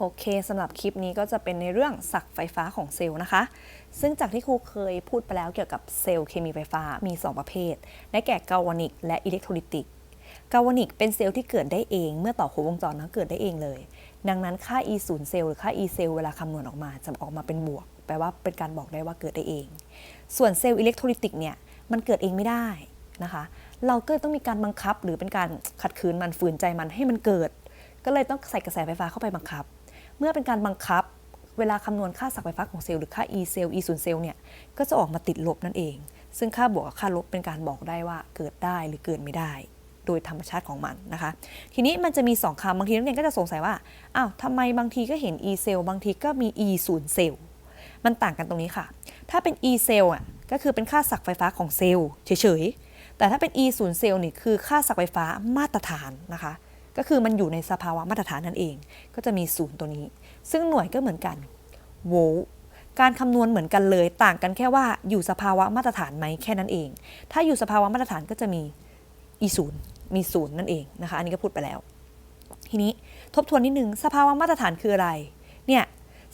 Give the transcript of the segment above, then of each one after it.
โอเคสำหรับคลิปนี้ก็จะเป็นในเรื่องศักไฟฟ้าของเซลล์นะคะ ซึ่งจากที่ครูเคยพูดไปแล้วเกี่ยวกับเซลล์เคมีไฟฟ้ามี 2 ประเภท ได้แก่กาวานิกและอิเล็กโทรลิติกกาวานิกเป็นเซลล์ที่เกิดได้เอง เมื่อต่อครบวงจรนะเกิดได้เองเลย ดังนั้นค่า e 0เซลล์หรือค่า e เซลล์เวลาคำนวณออกมาจะออกมาเป็นบวก แปลว่าเป็นการบอกได้ว่าเกิดได้เอง ส่วนเซลล์อิเล็กโทรลิติกเนี่ยมันเกิดเองไม่ได้นะคะ เราก็ต้องมีการบังคับ หรือเป็นการขัดขืนมันฝืนใจมันให้มันเกิด ก็เลยต้องใส่กระแสไฟฟ้าเข้าไปบังคับ เมื่อเป็นการบังคับเวลาคำนวณค่าศักย์ไฟฟ้าของเซลล์หรือค่า e เซลล์ e 0เซลล์เนี่ยก็จะออกมาติดลบนั่นเอง ซึ่งค่าบวกกับค่าลบเป็นการบอกได้ว่าเกิดได้หรือเกิดไม่ได้ โดยธรรมชาติของมันนะคะ ทีนี้มันจะมี 2คำบางทีนักเรียนก็จะสงสัยว่าอ้าวทำไมบางทีก็เห็น e เซลล์บางทีก็มี e 0เซลล์มันต่างกันตรงนี้ค่ะ ถ้าเป็น e เซลล์อะก็คือเป็นค่าศักย์ไฟฟ้าของเซลล์เฉยๆแต่ถ้าเป็น e 0เซลล์นี่คือค่าศักย์ไฟฟ้ามาตรฐานนะคะ ก็คือมันอยู่ในสภาวะมาตรฐานนั่นเอง ก็จะมีศูนย์ตัวนี้ ซึ่งหน่วยก็เหมือนกันโวลต์การคำนวณเหมือนกันเลยต่างกันแค่ว่าอยู่สภาวะมาตรฐานไหมแค่นั้นเอง ถ้าอยู่สภาวะมาตรฐานก็จะมี e ศูนย์มีศูนย์นั่นเองนะคะ อันนี้ก็พูดไปแล้ว ทีนี้ทบทวนนิดนึงสภาวะมาตรฐานคืออะไร เนี่ย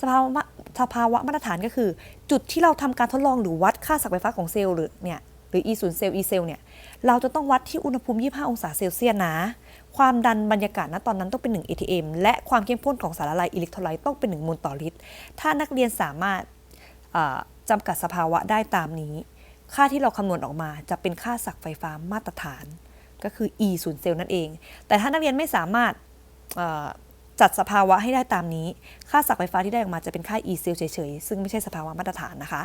สภาวะสภาวะมาตรฐานก็คือ จุดที่เราทำการทดลองหรือวัดค่าศักย์ไฟฟ้าของเซลล์หรือเนี่ย รือ e 0เซลล์ e เซลล์เนี่ย เราจะต้องวัดที่อุณหภูมิ 25 องศาเซลเซียสนะ ความดันบรรยากาศณตอนนั้นต้องเป็น 1 ATM และความเข้มข้นของสารละลายอิเล็กโทรไลต์ต้องเป็น 1 มลต่อลิตร ถ้านักเรียนสามารถจำกัดสภาวะได้ตามนี้ ค่าที่เราคำนวณออกมาจะเป็นค่าศักย์ไฟฟ้ามาตรฐาน ก็คือ e 0เซลล์นั่นเอง แต่ถ้านักเรียนไม่สามารถจัดสภาวะให้ได้ตามนี้ ค่าศักย์ไฟฟ้าที่ได้ออกมาจะเป็นค่า e เซลเฉยๆ ซึ่งไม่ใช่สภาวะมาตรฐานนะคะ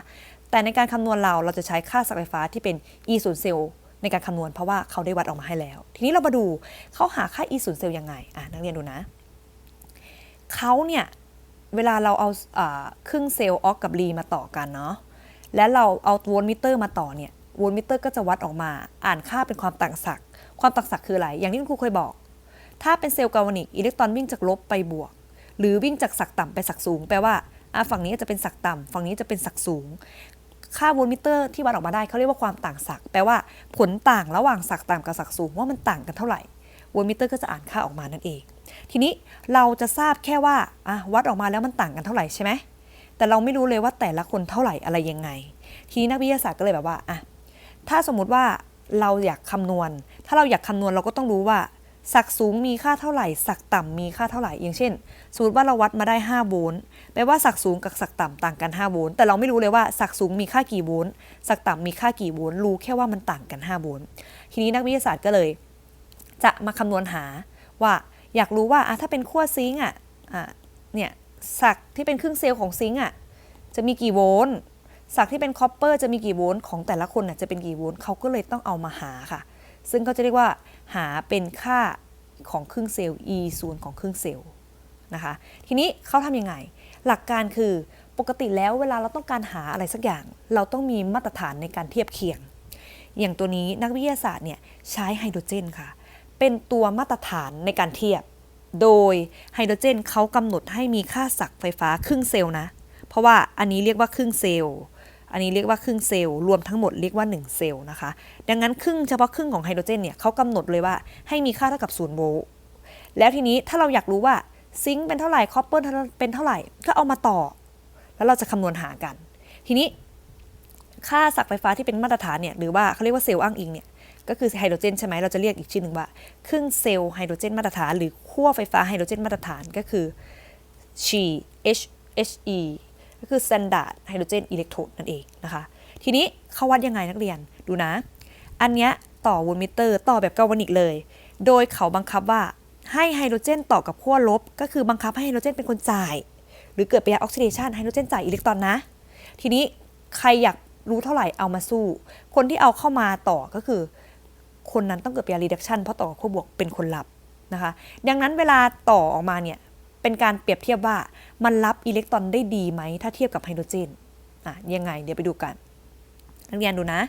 แต่ในการคำนวณเราเราจะใช้ค่าศักย์ไฟฟ้าที่เป็น e 0เซลล์ในการคำนวณเพราะว่าเขาได้วัดออกมาให้แล้ว ทีนี้เรามาดูเขาหาค่า e 0เซลล์ยังไงอะนักเรียนดูนะเขาเนี่ยเวลาเราเอาครึ่งเซลล์ออกกับรีมาต่อกันเนาะและเราเอาโวลต์มิเตอร์มาต่อเนี่ยโวลต์มิเตอร์ก็จะวัดออกมา อ่านค่าเป็นความต่างศักย์ความต่างศักย์คืออะไร อย่างที่คุณครูเคยบอก ถ้าเป็นเซลล์กาวานิกอิเล็กตรอนวิ่งจากลบไปบวก หรือวิ่งจากศักย์ต่ำไปศักย์สูง แปลว่าฝั่งนี้จะเป็นศักย์ต่ำฝั่งนี้จะเป็นศักย์สูง ค่าโวลต์มิเตอร์ที่วัดออกมาได้เขาเรียกว่าความต่างศักย์แปลว่าผลต่างระหว่างศักย์ต่ำกับศักย์สูงว่ามันต่างกันเท่าไหร่โวลต์มิเตอร์ก็จะอ่านค่าออกมานั่นเอง ทีนี้เราจะทราบแค่ว่าวัดออกมาแล้วมันต่างกันเท่าไหร่ใช่ไหมแต่เราไม่รู้เลยว่าแต่ละคนเท่าไหร่อะไรยังไง ทีนี้นักวิทยาศาสตร์ก็เลยแบบว่าอะถ้าสมมุติว่าเราอยากคำนวณ ถ้าเราอยากคำนวณเราก็ต้องรู้ว่า ศักย์สูงมีค่าเท่าไหร่ศักย์ต่ำมีค่าเท่าไหร่ อย่างเช่น สมมติว่าเราวัดมาได้ 5 โวลต์แปลว่าศักย์สูงกับศักย์ต่ำต่างกัน 5 โวลต์แต่เราไม่รู้เลยว่าศักย์สูงมีค่ากี่โวลต์ศักย์ต่ำมีค่ากี่โวลต์รู้แค่ว่ามันต่างกัน 5 โวลต์ทีนี้นักวิทยาศาสตร์ก็เลย จะมาคำนวณหาว่าอยากรู้ว่าถ้าเป็นขั้วซิงค์อะเนี่ยศักย์ที่เป็นครึ่งเซลล์ของซิงค์อะจะมีกี่โวลต์ศักย์ที่เป็นคอปเปอร์จะมีกี่โวลต์ของแต่ละคนน่ะจะเป็นกี่โวลต์เขาก็เลยต้องเอามาหาค่ะ ซึ่งเขาจะเรียกว่า หาเป็นค่าของครึ่งเซลล์ e ส่วนของครึ่งเซลล์นะคะทีนี้เขาทำยังไง หลักการคือปกติแล้วเวลาเราต้องการหาอะไรสักอย่าง เราต้องมีมาตรฐานในการเทียบเคียง อย่างตัวนี้นักวิทยาศาสตร์เนี่ยใช้ไฮโดรเจนค่ะ เป็นตัวมาตรฐานในการเทียบ โดยไฮโดรเจนเขากำหนดให้มีค่าศักย์ไฟฟ้าครึ่งเซลล์นะ เพราะว่าอันนี้เรียกว่าครึ่งเซลล์ อันนี้เรียกว่าครึ่งเซลล์รวมทั้งหมดเรียกว่า 1 เซลล์นะคะ ดังนั้นครึ่งเฉพาะครึ่งของไฮโดรเจนเนี่ยเขากำหนดเลยว่าให้มีค่าเท่ากับ0โวลต์แล้วทีนี้ถ้าเราอยากรู้ว่าซิงค์เป็นเท่าไหร่คอปเปอร์เป็นเท่าไหร่ก็เอามาต่อ แล้วเราจะคำนวณหากัน ทีนี้ค่าศักไฟฟ้าที่เป็นมาตรฐานเนี่ยหรือว่าเขาเรียกว่าเซลล์อ้างอิงเนี่ยก็คือไฮโดรเจนใช่ไหมเราจะเรียกอีกชื่อหนึ่งว่า ครึ่งเซลล์ไฮโดรเจนมาตรฐาน หรือขั้วไฟฟ้าไฮโดรเจนมาตรฐานก็คือ She H H E ก็คือ standard hydrogen electrode นั่นเองนะคะทีนี้เขาวัดยังไงนักเรียนดูนะ อันเนี้ยต่อโวลมิเตอร์ต่อแบบกาวานิกเลย โดยเขาบังคับว่าให้ไฮโดรเจนต่อกับขั้วลบ ก็คือบังคับให้ไฮโดรเจนเป็นคนจ่าย หรือเกิดปฏิยาออกซิเดชันไฮโดรเจนจ่ายอิเล็กตรอนนะ ทีนี้ใครอยากรู้เท่าไหร่เอามาสู้ คนที่เอาเข้ามาต่อก็คือ คนนั้นต้องเกิดปฏิกิริยา reduction เพราะต่อกับขั้วบวกเป็นคนรับนะคะ ดังนั้นเวลาต่อออกมาเนี่ย เป็นการเปรียบเทียบว่ามันรับอิเล็กตรอนได้ดีไหม ถ้าเทียบกับไฮโดรเจนอะยังไง เดี๋ยวไปดูกัน นักเรียนดูนะ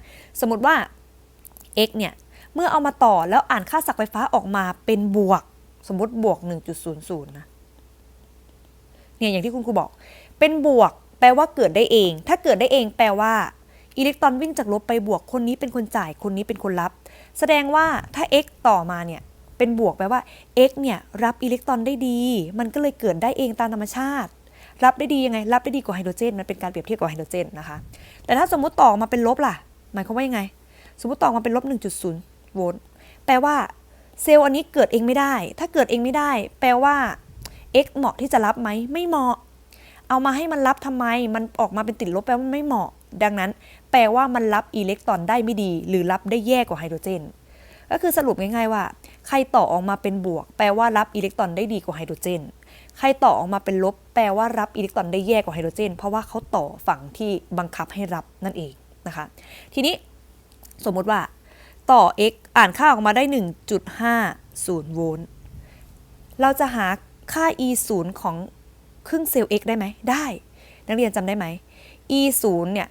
สมมติว่า x เนี่ย เมื่อเอามาต่อแล้วอ่านค่าศักย์ไฟฟ้าออกมาเป็นบวก สมมติบวก 1.00นะเนี่ยอย่างที่คุณครูบอก เป็นบวก แปลว่าเกิดได้เอง ถ้าเกิดได้เองแปลว่าอิเล็กตรอนวิ่งจากลบไปบวกคนนี้เป็นคนจ่ายคนนี้เป็นคนรับ แสดงว่าถ้า x ต่อมาเนี่ย เป็นบวกแปลว่า x เนี่ยรับอิเล็กตรอนได้ดี มันก็เลยเกิดได้เองตามธรรมชาติ รับได้ดียังไง รับได้ดีกว่าไฮโดรเจน มันเป็นการเปรียบเทียบกับไฮโดรเจนนะคะ แต่ถ้าสมมุติต่อมาเป็นลบล่ะ หมายความว่ายังไง สมมติต่อมาเป็นลบ1.0โวลต์แปลว่าเซลล์อันนี้เกิดเองไม่ได้ ถ้าเกิดเองไม่ได้ แปลว่า x เหมาะที่จะรับไหม ไม่เหมาะ เอามาให้มันรับทำไม มันออกมาเป็นติดลบแปลว่าไม่เหมาะ ดังนั้น แปลว่ามันรับอิเล็กตรอนได้ไม่ดี หรือรับได้แย่กว่าไฮโดรเจน ก็คือสรุปง่ายๆว่า ใครต่อออกมาเป็นบวก แปลว่ารับอิเล็กตรอนได้ดีกว่าไฮโดรเจน ใครต่อออกมาเป็นลบ แปลว่ารับอิเล็กตรอนได้แย่กว่าไฮโดรเจน เพราะว่าเขาต่อฝั่งที่บังคับให้รับนั่นเองนะคะ ทีนี้สมมุติว่าต่อ x อ่านค่าออกมาได้ 1.50 โวลต์ เราจะหาค่า e 0ของครึ่งเซลล์ x ได้ไหม ได้ นักเรียนจำได้ไหม e 0เนี่ย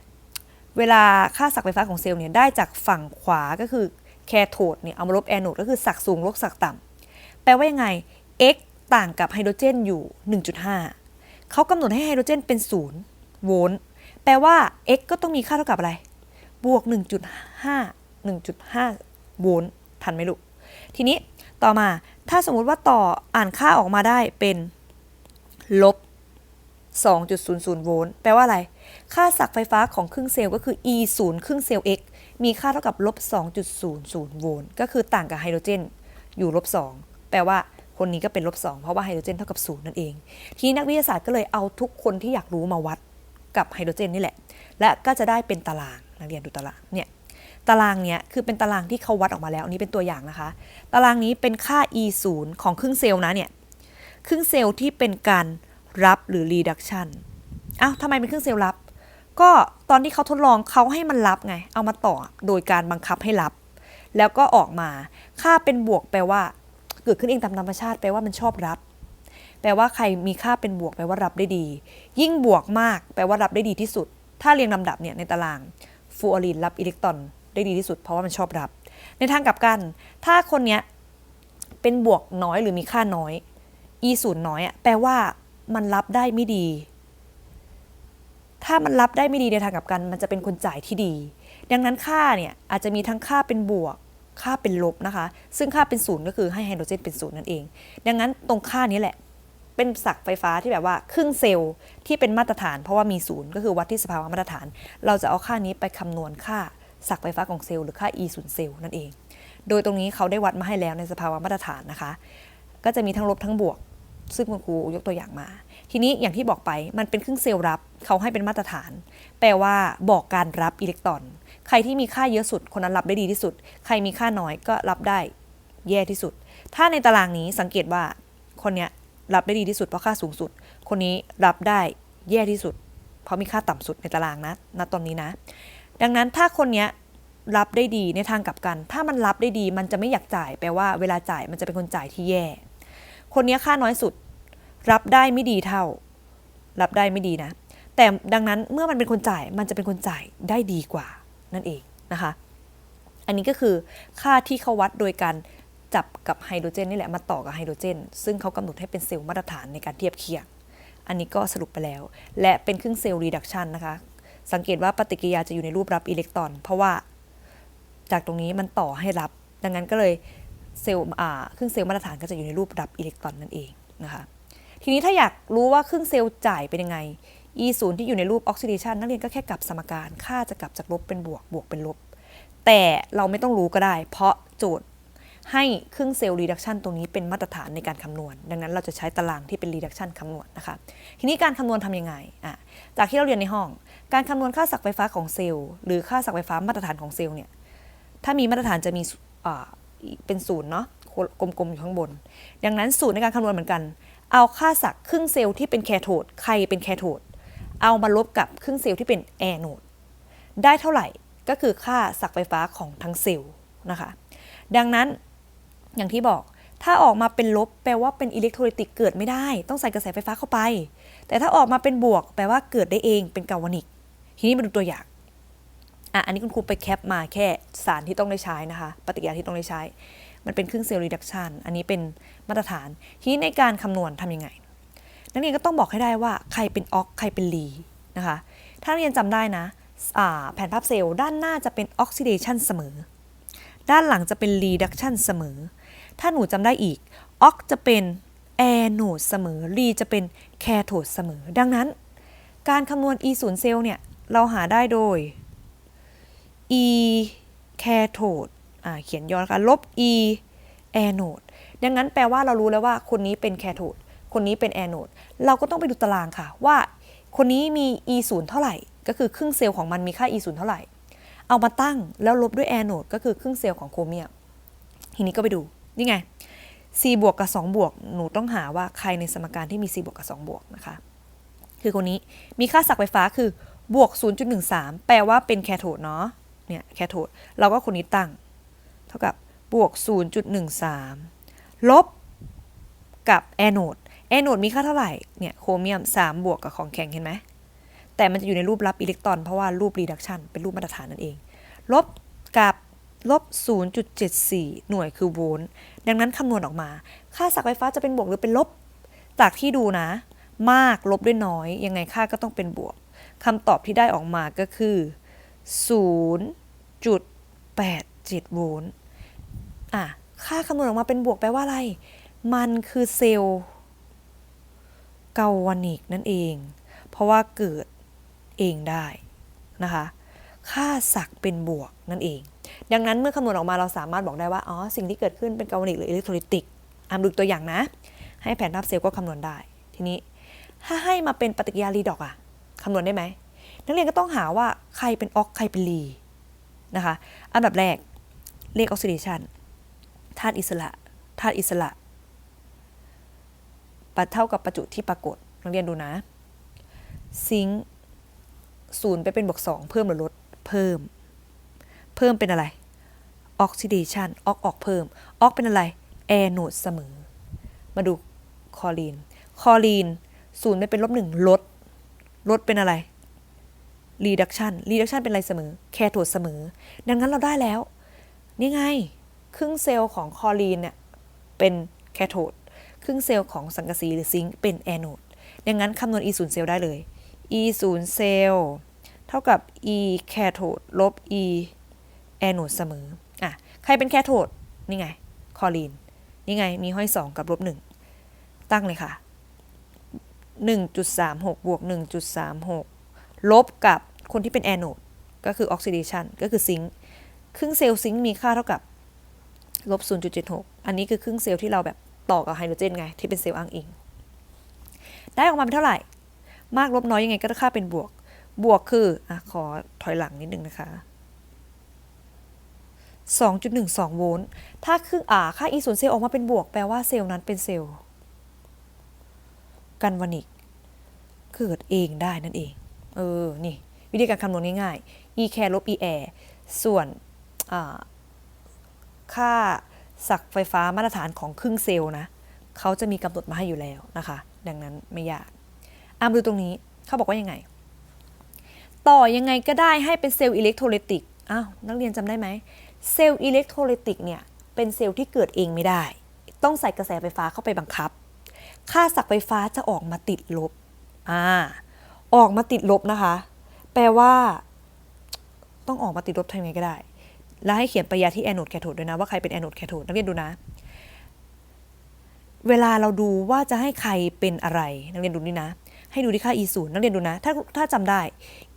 เวลาค่าศักย์ไฟฟ้าของเซลล์เนี่ยได้จากฝั่งขวาก็คือ แคโทดเนี่ยเอามาลบแอนโนดก็คือศักสูงลบศักต่ำแปลว่ายังไง x ต่างกับไฮโดรเจนอยู่ 1.5 เขากำหนดให้ไฮโดรเจนเป็น 0 โวลต์ แปลว่า x ก็ต้องมีค่าเท่ากับอะไร บวก 1.5 1.5 โวลต์ ทันไหมลูก ทีนี้ต่อมาถ้าสมมุติว่าต่ออ่านค่าออกมาได้เป็นลบ 2.00 โวลต์ แปลว่าอะไร ค่าศักไฟฟ้าของครึ่งเซลล์ก็คือ e 0ครึ่งเซลล์ x มีค่าเท่ากับลบ2.00โวลต์ก็คือต่างกับไฮโดรเจนอยู่ลบ2แปลว่าคนนี้ก็เป็นลบ2เพราะว่าไฮโดรเจนเท่ากับ0นั่นเอง ทีนี้นักวิทยาศาสตร์ก็เลยเอาทุกคนที่อยากรู้มาวัดกับไฮโดรเจนนี่แหละ และก็จะได้เป็นตารางนักเรียนดูตารางเนี่ยตารางเนี้ยคือเป็นตารางที่เขาวัดออกมาแล้วอันนี้เป็นตัวอย่างนะคะ ตารางนี้เป็นค่า e 0ของครึ่งเซลล์นะเนี่ยครึ่งเซลล์ที่เป็นการรับหรือ reduction อ้าวทำไมเป็นครึ่งเซลล์รับ ก็ ตอนที่เขาทดลองเขาให้มันรับไง เอามาต่อโดยการบังคับให้รับ แล้วก็ออกมา ค่าเป็นบวกแปลว่า เกิดขึ้นเองตามธรรมชาติแปลว่ามันชอบรับ แปลว่าใครมีค่าเป็นบวกแปลว่ารับได้ดี ยิ่งบวกมากแปลว่ารับได้ดีที่สุด ถ้าเรียงลำดับเนี่ยในตารางฟูออรีนรับอิเล็กตรอนได้ดีที่สุด เพราะว่ามันชอบรับ ในทางกลับกัน ถ้าคนเนี้ยเป็นบวกน้อยหรือมีค่าน้อย e ศูนย์น้อยอะแปลว่ามันรับได้ไม่ดี ถ้ามันรับได้ไม่ดีในทางกับกัน มันจะเป็นคนจ่ายที่ดี ดังนั้นค่าเนี่ยอาจจะมีทั้งค่าเป็นบวก ค่าเป็นลบนะคะ ซึ่งค่าเป็นศูนย์ก็คือให้ไฮโดรเจนเป็นศูนย์นั่นเอง ดังนั้นตรงค่านี้แหละ เป็นศักย์ไฟฟ้าที่แบบว่าครึ่งเซลล์ที่เป็นมาตรฐาน เพราะว่ามีศูนย์ก็คือวัดที่สภาวะมาตรฐาน เราจะเอาค่านี้ไปคำนวณค่าศักย์ไฟฟ้าของเซลล์หรือค่า e ศูนย์เซลล์นั่นเอง โดยตรงนี้เขาได้วัดมาให้แล้วในสภาวะมาตรฐานนะคะ ก็จะมีทั้งลบทั้งบวก ซึ่งคุณครูยกตัวอย่างมา ทีนี้อย่างที่บอกไปมันเป็นครึ่งเซลล์รับเขาให้เป็นมาตรฐาน แปลว่าบอกการรับอิเล็กตรอน ใครที่มีค่าเยอะสุดคนนั้นรับได้ดีที่สุด ใครมีค่าน้อยก็รับได้แย่ที่สุด ถ้าในตารางนี้สังเกตว่าคนเนี้ยรับได้ดีที่สุดเพราะค่าสูงสุด คนนี้รับได้แย่ที่สุด เพราะมีค่าต่ำสุดในตารางนะณตอนนี้นะ ดังนั้นถ้าคนเนี้ยรับได้ดีในทางกลับกัน ถ้ามันรับได้ดีมันจะไม่อยากจ่ายแปลว่าเวลาจ่ายมันจะเป็นคนจ่ายที่แย่ คนนี้ค่าน้อยสุด รับได้ไม่ดีเท่า รับได้ไม่ดีนะ แต่ดังนั้นเมื่อมันเป็นคนจ่ายมันจะเป็นคนจ่ายได้ดีกว่านั่นเองนะคะ อันนี้ก็คือค่าที่เขาวัดโดยการจับกับไฮโดรเจนนี่แหละมาต่อกับไฮโดรเจน ซึ่งเขากำหนดให้เป็นเซลล์มาตรฐานในการเทียบเคียง อันนี้ก็สรุปไปแล้ว และเป็นครึ่งเซลล์รีดักชันนะคะ สังเกตว่าปฏิกิริยาจะอยู่ในรูปรับอิเล็กตรอน เพราะว่าจากตรงนี้มันต่อให้รับ ดังนั้นก็เลยเซลล์ครึ่งเซลล์มาตรฐานก็จะอยู่ในรูปรับอิเล็กตรอนนั่นเองนะคะ ทีนี้ถ้าอยากรู้ว่าครึ่งเซลล์จ่ายเป็นยังไง e 0ที่อยู่ในรูปออกซิเดชันนักเรียนก็แค่กลับสมการค่าจะกลับจากลบเป็นบวกบวกเป็นลบ แต่เราไม่ต้องรู้ก็ได้ เพราะโจทย์ให้ครึ่งเซลล์รีดักชันตรงนี้เป็นมาตรฐานในการคำนวณ ดังนั้นเราจะใช้ตารางที่เป็นรีดักชันคำนวณนะคะ ทีนี้การคำนวณทำยังไงอะจากที่เราเรียนในห้อง การคำนวณค่าศักย์ไฟฟ้าของเซลล์หรือค่าศักย์ไฟฟ้ามาตรฐานของเซลล์เนี่ย ถ้ามีมาตรฐานจะมีเป็นศูนย์เนาะกลมๆอยู่ข้างบน ดังนั้นสูตรในการคำนวณเหมือนกัน เอาค่าศักย์ครึ่งเซลล์ที่เป็นแคโทดใครเป็นแคโทดเอามาลบกับครึ่งเซลล์ที่เป็นแอโนดได้เท่าไหร่ก็คือค่าศักย์ไฟฟ้าของทั้งเซลล์นะคะ ดังนั้นอย่างที่บอกถ้าออกมาเป็นลบแปลว่าเป็นอิเล็กโทรลิติกเกิดไม่ได้ ต้องใส่กระแสไฟฟ้าเข้าไป แต่ถ้าออกมาเป็นบวก แปลว่าเกิดได้เองเป็นกาวานิก ทีนี้มาดูตัวอย่างอะอันนี้คุณครูไปแคปมาแค่สารที่ต้องได้ใช้นะคะ ปฏิกิริยาที่ต้องได้ใช้ มันเป็นครึ่งเซลล์รีดักชันอันนี้เป็น มาตรฐาน ทีนี้ในการคำนวณทำยังไง นักเรียนก็ต้องบอกให้ได้ว่าใครเป็นออกใครเป็นลีนะคะ ถ้าเรียนจำได้นะแผนภาพเซลล์ด้านหน้าจะเป็นออกซิเดชันเสมอ ด้านหลังจะเป็นรีดักชันเสมอ ถ้าหนูจำได้อีกออกจะเป็นแอโนดเสมอรีจะเป็นแคโทดเสมอ ดังนั้น การคำนวณ e 0เซลล์เนี่ย เราหาได้โดย e แคโทดเขียนย้อนค่ะลบ e แอโนด ดังนั้นแปลว่าเรารู้แล้วว่าคนนี้เป็นแคโทดคนนี้เป็นแอโนดเราก็ต้องไปดูตารางค่ะว่า คนนี้มี e 0เท่าไหร่ ก็คือครึ่งเซลล์ของมันมีค่า e 0เท่าไหร่ เอามาตั้งแล้วลบด้วยแอโนดก็คือครึ่งเซลล์ของโครเมียมทีนี้ก็ไปดูนี่ไง c บวกกับ 2 บวก หนูต้องหาว่าใครในสมการที่มี c บวกกับ 2 บวกนะคะ คือคนนี้มีค่าศักย์ไฟฟ้าคือบวก 0.13 แปลว่าเป็นแคโทดเนาะเนี่ยแคโทดเราก็คนนี้ตั้ง เท่ากับบวก 0.13 ลบกับแอโนดแอโนดมีค่าเท่าไหร่ เนี่ยโครเมียม 3 บวกกับของแข็งเห็นไหม แต่มันจะอยู่ในรูปรับอิเล็กตรอน เพราะว่ารูปรีดักชันเป็นรูปมาตรฐานนั่นเอง ลบกับลบ 0.74 หน่วยคือโวลต์ ดังนั้นคำนวณออกมา ค่าศักย์ไฟฟ้าจะเป็นบวกหรือเป็นลบ จากที่ดูนะ มากลบด้วยน้อย ยังไงค่าก็ต้องเป็นบวก คำตอบที่ได้ออกมาก็คือ 0.87 โวลต์ อะ ค่าคำนวณออกมาเป็นบวกแปลว่าอะไร มันคือเซลล์เกาลนิกนั่นเอง เพราะว่าเกิดเองได้นะคะ ค่าศักเป็นบวกนั่นเอง ดังนั้นเมื่อคำนวณออกมาเราสามารถบอกได้ว่า อ๋อ สิ่งที่เกิดขึ้นเป็นเกาลนิกหรืออิเล็กโทรลิติกอ่านดูตัวอย่างนะ ให้แผนภาพเซลล์ก็คำนวณได้ ทีนี้ถ้าให้มาเป็นปฏิกิริยารีดอกอะคำนวณได้ไหม นักเรียนก็ต้องหาว่าใครเป็นออกใครเป็นรีนะคะ อันดับแรกเลขออกซิเดชัน ธาตุอิสระธาตุอิสระปัดเท่ากับประจุที่ปรากฏนักเรียนดูนะ ซิงศูนย์ไปเป็นบวกสองเพิ่มหรือลดเพิ่ม เพิ่มเป็นอะไรออกซิเดชันออกออกเพิ่ม ออกเป็นอะไรแอโนดเสมอ มาดูคอลีน คอลีนศูนย์ไปเป็นลบหนึ่งลด ลดเป็นอะไรรีดักชันรีดักชันเป็นอะไรเสมอ แคโทดเสมอ ดังนั้นเราได้แล้ว นี่ไง ครึ่งเซลล์ของคอลีนเนี่ยเป็นแคโทดครึ่งเซลล์ของสังกะสีหรือซิงค์เป็นแอโนดดังนั้นคำนวณ e 0เซลล์ได้เลย e 0เซลล์เท่ากับ e แคโทดลบ e แอโนดเสมออะใครเป็นแคโทดนี่ไง คอลีน นี่ไง มีห้อย 2 กับลบ 1 ตั้งเลยค่ะ 1.36 บวก 1.36 ลบกับคนที่เป็นแอโนดก็คือออกซิเดชันก็คือซิงค์ครึ่งเซลล์ซิงค์มีค่าเท่ากับ ลบ 0.76 อันนี้คือครึ่งเซลล์ที่เราแบบต่อกับไฮโดรเจนไง ที่เป็นเซลล์อ้างอิง ได้ออกมาเป็นเท่าไหร่ มากลบน้อยยังไงก็ค่าเป็นบวก บวกคืออะขอถอยหลังนิดนึงนะคะ 2.12 โวลต์ ถ้าครึ่งอ่าค่า e 0เซลล์ออกมาเป็นบวก แปลว่าเซลล์นั้นเป็นเซลล์กันวานิกเกิดเองได้นั่นเอง เออ นี่ วิธีการคำนวณง่ายๆ e แคลบ e แอส่วน ค่าศักไฟฟ้ามาตรฐานของครึ่งเซลล์นะเขาจะมีกำหนดมาให้อยู่แล้วนะคะ ดังนั้นไม่ยากอามาดูตรงนี้เขาบอกว่ายังไง ต่อยังไงก็ได้ให้เป็นเซลล์อิเล็กโทรลิติกอ้าวนักเรียนจำได้ไหมเซลล์อิเล็กโทรลิติกเนี่ยเป็นเซลล์ที่เกิดเองไม่ได้ ต้องใส่กระแสไฟฟ้าเข้าไปบังคับ ค่าศักไฟฟ้าจะออกมาติดลบอ่าออกมาติดลบนะคะ แปลว่า ต้องออกมาติดลบทำยังไงก็ได้ แล้วให้เขียนปริยาที่แอนโนดแคโทดด้วยนะว่าใครเป็นแอนโนดแคโทดนักเรียนดูนะ เวลาเราดูว่าจะให้ใครเป็นอะไร นักเรียนดูนี่นะ ให้ดูที่ค่า e 0นักเรียนดูนะ ถ้าถ้าจำได้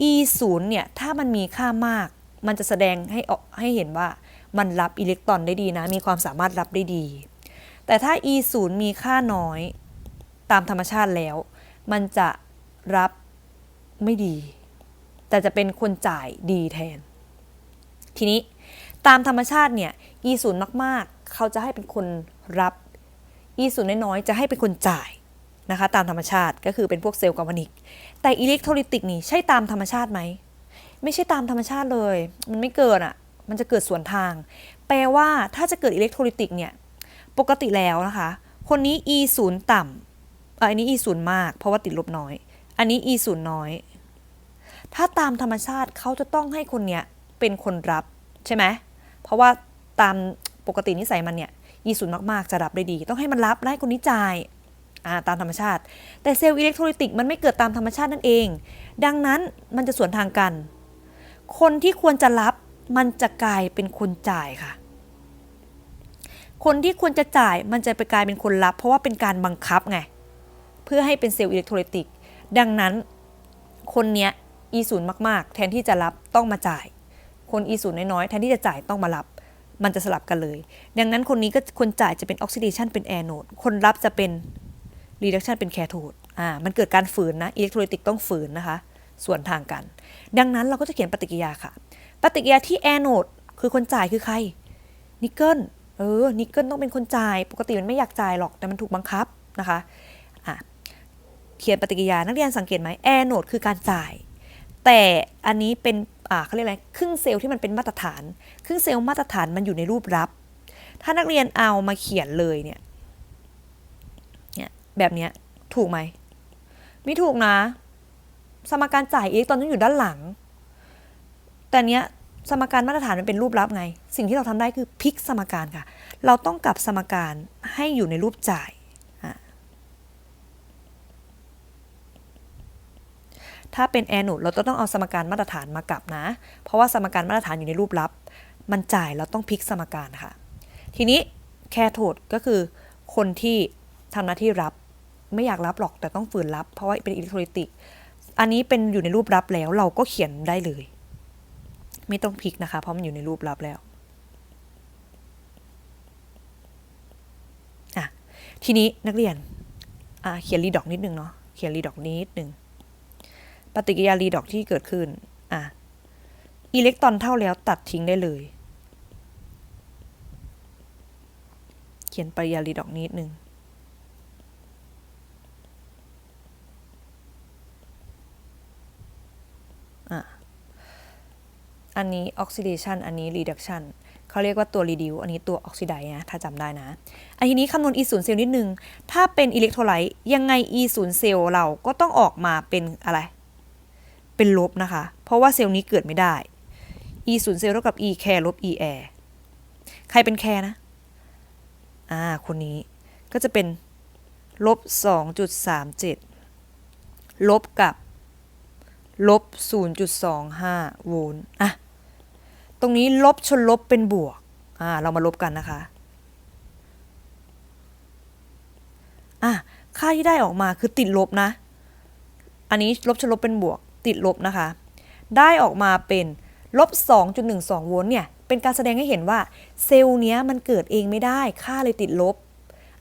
e 0เนี่ยถ้ามันมีค่ามาก มันจะแสดงให้ออกให้เห็นว่ามันรับอิเล็กตรอนได้ดีนะ มีความสามารถรับได้ดี แต่ถ้า e 0มีค่าน้อยตามธรรมชาติแล้ว มันจะรับไม่ดี แต่จะเป็นคนจ่ายดีแทน ทีนี้ ตามธรรมชาติเนี่ย e 0มากๆ เขาจะให้เป็นคนรับ e 0น้อยๆจะให้เป็นคนจ่ายนะคะ ตามธรรมชาติก็คือเป็นพวกเซลล์กัลวานิก แต่อิเล็กโทรลิติกนี่ใช่ตามธรรมชาติไหมไม่ใช่ตามธรรมชาติเลย มันไม่เกิดอะมันจะเกิดสวนทาง แปลว่าถ้าจะเกิดอิเล็กโทรลิติกเนี่ยปกติแล้วนะคะ คนนี้ e 0ต่ำอันนี้ e 0มาก เพราะว่าติดลบน้อย อันนี้ e 0น้อย ถ้าตามธรรมชาติเขาจะต้องให้คนเนี้ยเป็นคนรับใช่ไหม เพราะว่าตามปกตินิสัยมันเนี่ย e 0มากๆจะรับได้ดี ต้องให้มันรับและให้คนนี้จ่ายตามธรรมชาติ แต่เซลล์อิเล็กโทรลิติกมันไม่เกิดตามธรรมชาตินั่นเอง ดังนั้นมันจะสวนทางกัน คนที่ควรจะรับมันจะกลายเป็นคนจ่ายค่ะ คนที่ควรจะจ่ายมันจะไปกลายเป็นคนรับ เพราะว่าเป็นการบังคับไง เพื่อให้เป็นเซลล์อิเล็กโทรลิติก ดังนั้นคนเนี้ย E ศูนย์มาก ๆ แทนที่จะรับต้องมาจ่าย คน E ศูนย์น้อยๆแทนที่จะจ่ายต้องมารับ มันจะสลับกันเลย ดังนั้นคนนี้ก็คนจ่ายจะเป็นออกซิเดชันเป็นแอโนดคนรับจะเป็นรีดักชันเป็นแคโทดอ่ามันเกิดการฝืนนะอิเล็กโทรลิติกต้องฝืนนะคะ ส่วนทางกัน ดังนั้นเราก็จะเขียนปฏิกิริยาค่ะ ปฏิกิริยาที่แอโนดคือคนจ่ายคือใครนิกเกิลเออนิกเกิลต้องเป็นคนจ่าย ปกติมันไม่อยากจ่ายหรอกแต่มันถูกบังคับนะคะอะเขียนปฏิกิริยานักเรียนสังเกตไหมแอโนดคือการจ่าย แต่อันนี้เป็นอ่าเขาเรียกอะไรครึ่งเซลล์ที่มันเป็นมาตรฐาน ครึ่งเซลล์มาตรฐานมันอยู่ในรูปรับ ถ้านักเรียนเอามาเขียนเลยเนี่ยเนี่ยแบบเนี้ยถูกไหมไม่ถูกนะ สมการจ่ายอิเล็กตอนต้องอยู่ด้านหลัง แต่เนี้ยสมการมาตรฐานมันเป็นรูปลับไง สิ่งที่เราทำได้คือพลิกสมการค่ะ เราต้องกลับสมการให้อยู่ในรูปจ่ายอะ ถ้าเป็นแอโนดเราต้องเอาสมการมาตรฐานมากลับนะ เพราะว่าสมการมาตรฐานอยู่ในรูปลับ มันจ่ายเราต้องพลิกสมการค่ะ ทีนี้แคโทดก็คือคนที่ทำหน้าที่รับ ไม่อยากรับหรอกแต่ต้องฝืนรับ เพราะว่าเป็นอิเล็กโทรลิติก อันนี้เป็นอยู่ในรูปรับแล้วเราก็เขียนได้เลย ไม่ต้องพลิกนะคะ เพราะมันอยู่ในรูปลับแล้วอะทีนี้นักเรียนอะเขียนรีดอกนิดนึงเนาะเขียนรีดอกนิดนึง ปฏิกิริยารีดอกที่เกิดขึ้นอะอิเล็กตรอนเท่าแล้วตัดทิ้งได้เลย เขียนปฏิกิริยารีดอกนิดนึงอันนี้ oxidation อันนี้ reduction เขาเรียกว่าตัว reduce อันนี้ตัว oxidize นะถ้าจำได้นะ อันทีนี้คำนวณ e 0เซลล์นิดนึง ถ้าเป็นอิเล็กโทรไลต์ยังไง e 0เซลล์เราก็ต้องออกมาเป็นอะไร เป็นลบนะคะ เพราะว่าเซลล์นี้เกิดไม่ได้ e 0เซลล์เท่ากับ e care ลบ e air ใครเป็นแคร์นะ อ่า คนนี้ก็จะเป็นลบ 2.37 ลบกับลบ 0.25 โวลต์อะ ตรงนี้ลบชนลบเป็นบวก อ่า เรามาลบกันนะคะ อะ ค่าที่ได้ออกมาคือติดลบนะ อันนี้ลบชนลบเป็นบวก ติดลบนะคะ ได้ออกมาเป็นลบ 2.12 โวลต์เนี่ย เป็นการแสดงให้เห็นว่าเซลล์เนี้ยมันเกิดเองไม่ได้ ค่าเลยติดลบ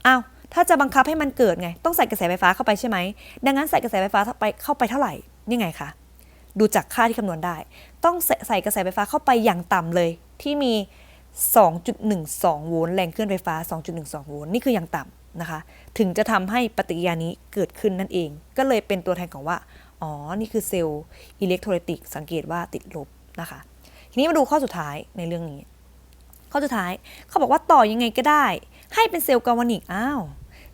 อ้าว ถ้าจะบังคับให้มันเกิดไง ต้องใส่กระแสไฟฟ้าเข้าไปใช่ไหม ดังนั้นใส่กระแสไฟฟ้าเข้าไปเข้าไปเท่าไหร่ยังไงคะ ดูจากค่าที่คำนวณได้ ต้องใส่กระแสไฟฟ้าเข้าไปอย่างต่ำเลย ที่มี 2.12 โวลต์ แรงเคลื่อนไฟฟ้า 2.12 โวลต์ นี่คืออย่างต่ำนะคะ ถึงจะทำให้ปฏิกิริยานี้เกิดขึ้นนั่นเอง ก็เลยเป็นตัวแทนของว่า อ๋อ นี่คือเซลล์อิเล็กโทรติกสังเกตว่าติดลบนะคะ ทีนี้มาดูข้อสุดท้ายในเรื่องนี้ ข้อสุดท้ายเขาบอกว่าต่อยังไงก็ได้ ให้เป็นเซลล์กาลวานิกอ้าว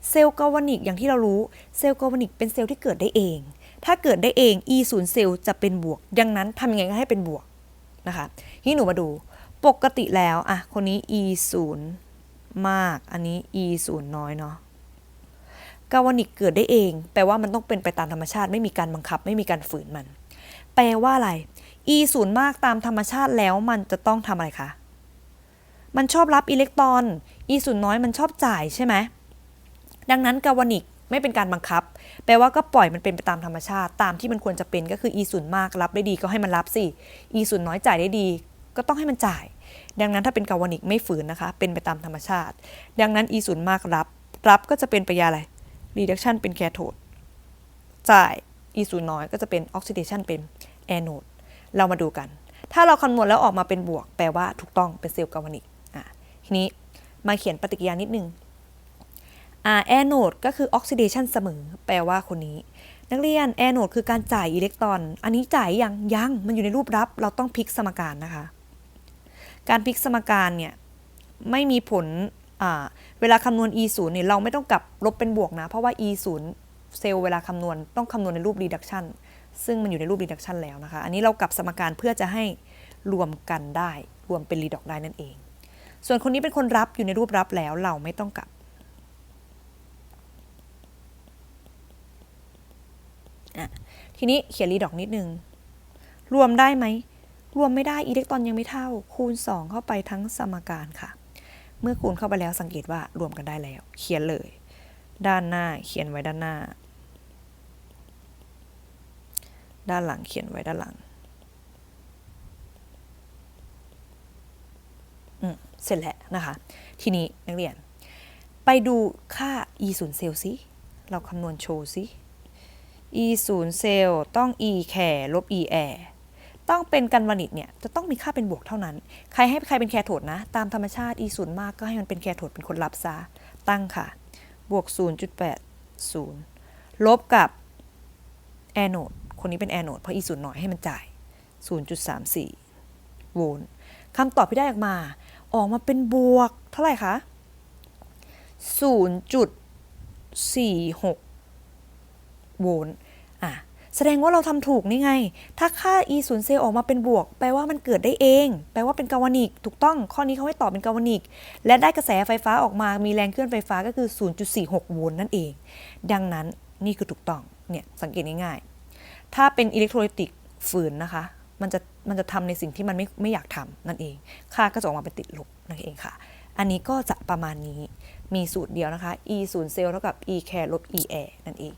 เซลล์กาลวานิกอย่างที่เรารู้เซลล์กาลวานิกเป็นเซลล์ที่เกิดได้เอง ถ้าเกิดได้เอง e 0เซลล์จะเป็นบวก ดังนั้นทำยังไงก็ให้เป็นบวกนะคะทีนี้หนูมาดูปกติแล้วอะคนนี้ e 0มาก อันนี้ e 0น้อยเนาะ กาลวานิกเกิดได้เอง แปลว่ามันต้องเป็นไปตามธรรมชาติไม่มีการบังคับ ไม่มีการฝืนมัน แปลว่าอะไร e 0มากตามธรรมชาติแล้วมันจะต้องทำอะไรคะ มันชอบรับอิเล็กตรอน e 0น้อยมันชอบจ่ายใช่ไหมดังนั้นกาลวานิกไม่เป็นการบังคับ แปลว่าก็ปล่อยมันเป็นไปตามธรรมชาติ ตามที่มันควรจะเป็นก็คือ e 0มากรับได้ดีก็ให้มันรับสิ e 0น้อยจ่ายได้ดี ก็ต้องให้มันจ่าย ดังนั้นถ้าเป็นกาลวานิกไม่ฝืนนะคะ เป็นไปตามธรรมชาติ ดังนั้น e 0มากรับ รับก็จะเป็นไปยาอะไร reduction เป็นแคโทดจ่าย e 0น้อยก็จะเป็น oxidation เป็นแอโนดเรามาดูกัน ถ้าเราคำนวณแล้วออกมาเป็นบวก แปลว่าถูกต้องเป็นเซลล์กาวานิกอะทีนี้มาเขียนปฏิกิริยานิดนึงอ่าแอโนดก็คือออกซิเดชันเสมอ แปลว่าคนนี้ นักเรียนแอโนดคือการจ่ายอิเล็กตรอน อันนี้จ่ายยังยังมันอยู่ในรูปรับ เราต้องพลิกสมการนะคะ การพลิกสมการเนี่ยไม่มีผล เวลาคำนวณ e 0เนี่ยเราไม่ต้องกลับลบเป็นบวกนะ เพราะว่า e 0เซลล์เวลาคำนวณต้องคำนวณในรูป reduction ซึ่งมันอยู่ในรูป reduction แล้วนะคะ อันนี้เรากลับสมการเพื่อจะให้รวมกันได้ รวมเป็นรีดอกได้นั่นเอง ส่วนคนนี้เป็นคนรับอยู่ในรูปรับแล้วเราไม่ต้องกลับ ทีนี้เขียนรีดอกนิดนึง รวมได้ไหม รวมไม่ได้อิเล็กตรอนยังไม่เท่า คูณ 2 เข้าไปทั้งสมการค่ะ เมื่อคูณเข้าไปแล้วสังเกตว่ารวมกันได้แล้ว เขียนเลย ด้านหน้าเขียนไว้ด้านหน้า ด้านหลังเขียนไว้ด้านหลังอืมเสร็จแล้วนะคะ ทีนี้นักเรียน ไปดูค่า e 0เซลล์สิเราคำนวณโชว์สิ e 0เซลล์ต้อง e แคร์ลบ e แอร์ ต้องเป็นกันวานิตเนี่ยจะต้องมีค่าเป็นบวกเท่านั้น ใครให้ใครเป็นแคโทดนะ ตามธรรมชาติ e 0มากก็ให้มันเป็นแคโทดเป็นคนรับซะตั้งค่ะ บวก 0.80 ลบกับแอโนดคนนี้เป็นแอโนดเพราะ e 0น้อยให้มันจ่าย 0.34 โวลต์คำตอบที่ได้ออกมา ออกมาเป็นบวกเท่าไหร่คะ 0.46 โวลต์อะ แสดงว่าเราทำถูกนี่ไง ถ้าค่า e 0เซลออกมาเป็นบวก แปลว่ามันเกิดได้เอง แปลว่าเป็นกาวานิก ถูกต้อง ข้อนี้เขาให้ตอบเป็นกาวานิก และได้กระแสไฟฟ้าออกมา มีแรงเคลื่อนไฟฟ้าก็คือ 0.46 โวลต์นั่นเอง ดังนั้นนี่คือถูกต้อง เนี่ย สังเกตง่ายๆ ถ้าเป็นอิเล็กโทรลิติกฝืนนะคะ มันจะ มันจะทำในสิ่งที่มันไม่ ไม่อยากทำนั่นเอง ค่าก็จะออกมาเป็นติดลบนั่นเองค่ะ อันนี้ก็จะประมาณนี้ มีสูตรเดียวนะคะ e 0เซลล์เท่ากับ e แคร์ลบ e air นั่นเอง